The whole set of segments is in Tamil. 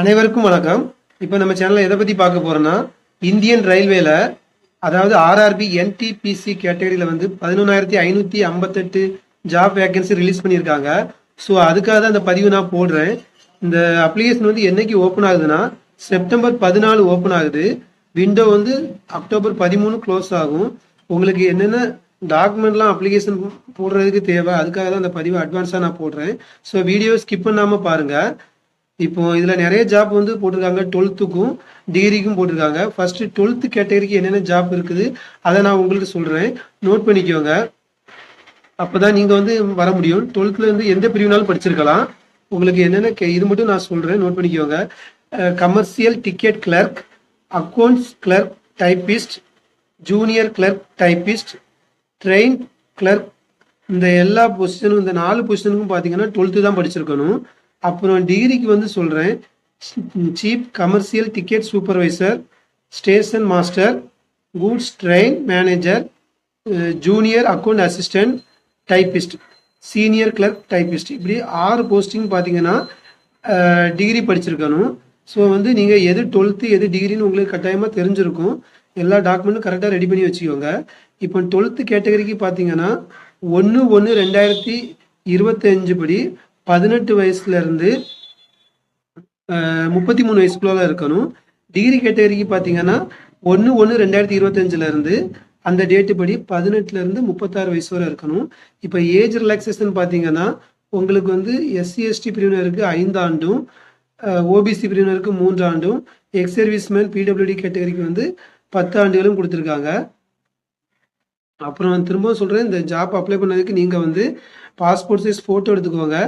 அனைவருக்கும் வணக்கம். இப்போ நம்ம சேனலில் எதை பற்றி பார்க்க போகிறோம்னா இந்தியன் ரயில்வேல அதாவது ஆர்ஆர்பி என்டிபிசி கேட்டகரியில் வந்து பதினொன்றாயிரத்தி ஐநூற்றி ஐம்பத்தெட்டு ஜாப் வேகன்சி ரிலீஸ் பண்ணியிருக்காங்க. ஸோ அதுக்காக தான் இந்த பதிவு நான் போடுறேன். இந்த அப்ளிகேஷன் வந்து என்னைக்கு ஓப்பன் ஆகுதுன்னா செப்டம்பர் பதினாலு ஓப்பன் ஆகுது. விண்டோ வந்து அக்டோபர் பதிமூணு க்ளோஸ் ஆகும். உங்களுக்கு என்னென்ன டாக்குமெண்ட்லாம் அப்ளிகேஷன் போடுறதுக்கு தேவை அதுக்காக தான் அந்த பதிவை அட்வான்ஸாக நான் போடுறேன். ஸோ வீடியோ ஸ்கிப் பண்ணாமல் பாருங்கள் இப்போ இதில் நிறைய ஜாப் வந்து போட்டிருக்காங்க. டுவெல்த்துக்கும் டிகிரிக்கும் போட்டிருக்காங்க. ஃபர்ஸ்ட் டுவெல்த் கேட்டகரிக்கு என்னென்ன ஜாப் இருக்குது அதை நான் உங்களுக்கு சொல்கிறேன் நோட் பண்ணிக்கோங்க. அப்போ தான் நீங்கள் வந்து வர முடியும். டுவெல்த்தில் இருந்து எந்த பிரிவுனாலும் படிச்சிருக்கலாம். உங்களுக்கு என்னென்ன கே- இது மட்டும் நான் சொல்கிறேன் நோட் பண்ணிக்கோங்க. Commercial ticket clerk accounts clerk typist junior clerk typist train clerk இந்த எல்லா பொசிஷனும் இந்த நாலு பொசிஷனுக்கும் பார்த்தீங்கன்னா டுவெல்த்து தான் படிச்சிருக்கணும். அப்புறம் டிகிரிக்கு வந்து சொல்கிறேன் chief commercial ticket supervisor station master goods train manager junior account assistant typist senior clerk typist இப்படி ஆறு போஸ்டிங் பார்த்தீங்கன்னா டிகிரி eh, படிச்சிருக்கணும். ஸோ வந்து நீங்கள் எது டுவெல்த்து எது டிகிரின்னு உங்களுக்கு கட்டாயமாக தெரிஞ்சிருக்கும். எல்லா டாக்குமெண்ட்டும் கரெக்டாக ரெடி பண்ணி வச்சுக்கோங்க. இப்போ டுவெல்த்து கேட்டகரிக்கு பார்த்தீங்கன்னா ஒன்று ஒன்று ரெண்டாயிரத்தி இருபத்தஞ்சு படி பதினெட்டு வயசுலேருந்து முப்பத்தி மூணு வயசுக்குள்ள இருக்கணும். டிகிரி கேட்டகரிக்கு பார்த்தீங்கன்னா ஒன்று ஒன்று ரெண்டாயிரத்தி இருபத்தஞ்சிலேருந்து அந்த டேட்டு படி பதினெட்டுலேருந்து முப்பத்தாறு வயசு வரை இருக்கணும். இப்போ ஏஜ் ரிலாக்ஸேஷன் பார்த்தீங்கன்னா உங்களுக்கு வந்து எஸ்சி எஸ்டி பிரிவினருக்கு ஐந்தாண்டும் ஓபிசி பிரிவினருக்கு மூன்றாண்டும் எக்ஸ் சர்வீஸ்மேன் பிடபிள்யூடி கேட்டகரிக்கு வந்து பத்து ஆண்டுகளும் கொடுத்துருக்காங்க. அப்புறம் திரும்பவும் சொல்கிறேன் இந்த ஜாப் அப்ளை பண்ணதுக்கு நீங்கள் வந்து பாஸ்போர்ட் சைஸ் ஃபோட்டோ எடுத்துக்கோங்க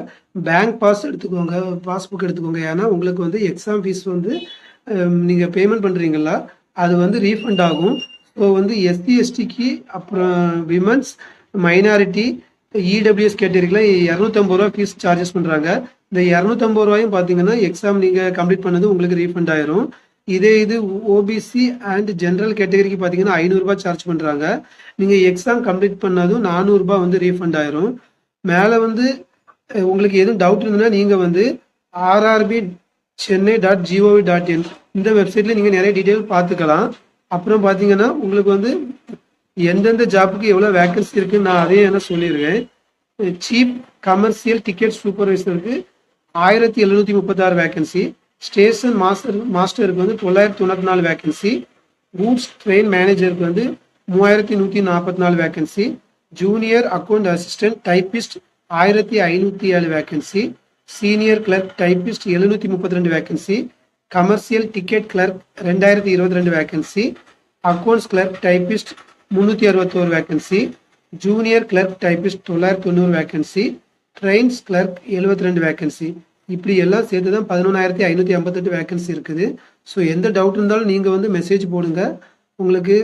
பேங்க் பாஸ் எடுத்துக்கோங்க பாஸ்புக் எடுத்துக்கோங்க. ஏன்னா உங்களுக்கு வந்து எக்ஸாம் ஃபீஸ் வந்து நீங்கள் பேமெண்ட் பண்ணுறீங்களா அது வந்து ரீஃபண்ட் ஆகும். ஸோ வந்து எஸ்சி எஸ்டிக்கு அப்புறம் விமன்ஸ் மைனாரிட்டி இடபிள்யூஎஸ் கேட்டகரிக்கெலாம் இரநூத்தம்பது ரூபா ஃபீஸ் சார்ஜஸ் பண்ணுறாங்க இந்த இரநூத்தம்பது ரூபாயும் பார்த்தீங்கன்னா எக்ஸாம் நீங்கள் கம்ப்ளீட் பண்ணது உங்களுக்கு ரீஃபண்ட் ஆயிரும். இதே இது ஓபிசி அண்ட் ஜென்ரல் கேட்டகரிக்கு பார்த்தீங்கன்னா ஐநூறுரூபா சார்ஜ் பண்ணுறாங்க நீங்கள் எக்ஸாம் கம்ப்ளீட் பண்ணதும் நானூறுரூபா வந்து ரீஃபண்ட் ஆயிரும். மேலே வந்து உங்களுக்கு எதுவும் டவுட் இருந்ததுன்னா நீங்கள் வந்து RRB Chennai dot G O V dot in இந்த வெப்சைட்டில் நீங்கள் நிறைய டீட்டெயில் பார்த்துக்கலாம். அப்புறம் பார்த்தீங்கன்னா உங்களுக்கு வந்து எந்தெந்த ஜாப்புக்கு எவ்வளோ வேக்கன்சி இருக்குன்னு நான் அதையும் என்ன சொல்லிடுவேன் சீப் கமர்ஷியல் டிக்கெட் சூப்பர்வைசருக்கு ஆயிரத்தி எழுநூற்றி முப்பத்தாறு வேக்கன்சி ஸ்டேஷன் மாஸ்டர் மாஸ்டருக்கு வந்து தொள்ளாயிரத்தி தொண்ணூற்றி நாலு வேகன்சி கூட்ஸ் ட்ரெயின் மேனேஜருக்கு வந்து மூவாயிரத்தி நூற்றி நாற்பத்தி நாலு vacancy junior account assistant typist ஆயிரத்தி ஐநூற்றி ஏழு வேக்கன்சி சீனியர் கிளர்க் டைபிஸ்ட் எழுநூற்றி முப்பத்தி ரெண்டு வேக்கன்சி கமர்ஷியல் டிக்கெட் கிளர்க் ரெண்டாயிரத்தி இருபத்தி ரெண்டு வேக்கன்சி அக்கௌண்ட்ஸ் கிளர்க் டைபிஸ்ட் முந்நூற்றி அறுபத்தோரு வேகன்சி ஜூனியர் கிளர்க் டைபிஸ்ட் தொள்ளாயிரத்தி தொண்ணூறு வேக்கன்சி ட்ரெயின்ஸ் கிளர்க் எழுபத்தி ரெண்டு வேக்கன்சி இப்படி எல்லாம் சேர்த்து தான் பதினொன்றாயிரத்தி ஐநூற்றி ஐம்பத்தெட்டு வேக்கன்சி இருக்குது. ஸோ எந்த டவுட் இருந்தாலும் நீங்கள் வந்து மெசேஜ் போடுங்க. உங்களுக்கு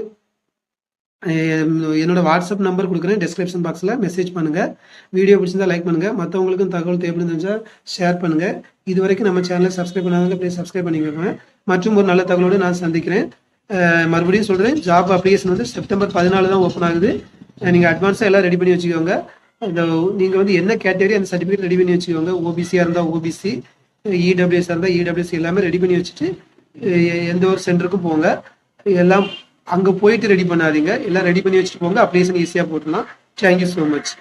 என்னோட வாட்ஸ்அப் நம்பர் கொடுக்குறேன். டிஸ்கிரிப்ஷன் பாக்ஸில் மெசேஜ் பண்ணுங்கள் வீடியோ பிடிச்சிருந்தா லைக் பண்ணுங்கள் மற்றவங்களுக்கும் தகவல் தேவைப்படுதுன்னு ஷேர் பண்ணுங்கள் இது வரைக்கும் நம்ம சேனலை சப்ஸ்கிரைப் பண்ணாதவங்க ப்ளீஸ் சப்ஸ்கிரைப் பண்ணிக்கோங்க மற்றும் ஒரு நல்ல தகவலோடு நான் சந்திக்கிறேன். மறுபடியும் சொல்கிறேன் ஜாப் அப்ளிகேஷன் வந்து செப்டம்பர் பதினாலு தான் ஓப்பன் ஆகுது நீங்கள் அட்வான்ஸாக எல்லாம் ரெடி பண்ணி வச்சுக்கோங்க. நீங்கள் வந்து என்ன கேட்டகரி அந்த சர்டிஃபிகேட் ரெடி பண்ணி வச்சுக்கோங்க. ஓபிசியாக இருந்தால் ஓபிசி இடபிள்யூஎஸ் இருந்தால் இடபிள்யூஎஸ் எல்லாமே ரெடி பண்ணி வச்சுட்டு எந்த ஒரு சென்டருக்கும் போங்க. எல்லாம் அங்கே போயிட்டு ரெடி பண்ணாதீங்க. எல்லாம் ரெடி பண்ணி வச்சுட்டு போங்க. அப்ளிகேஷன் ஈஸியாக போட்டுலாம் தேங்க்யூ ஸோ மச்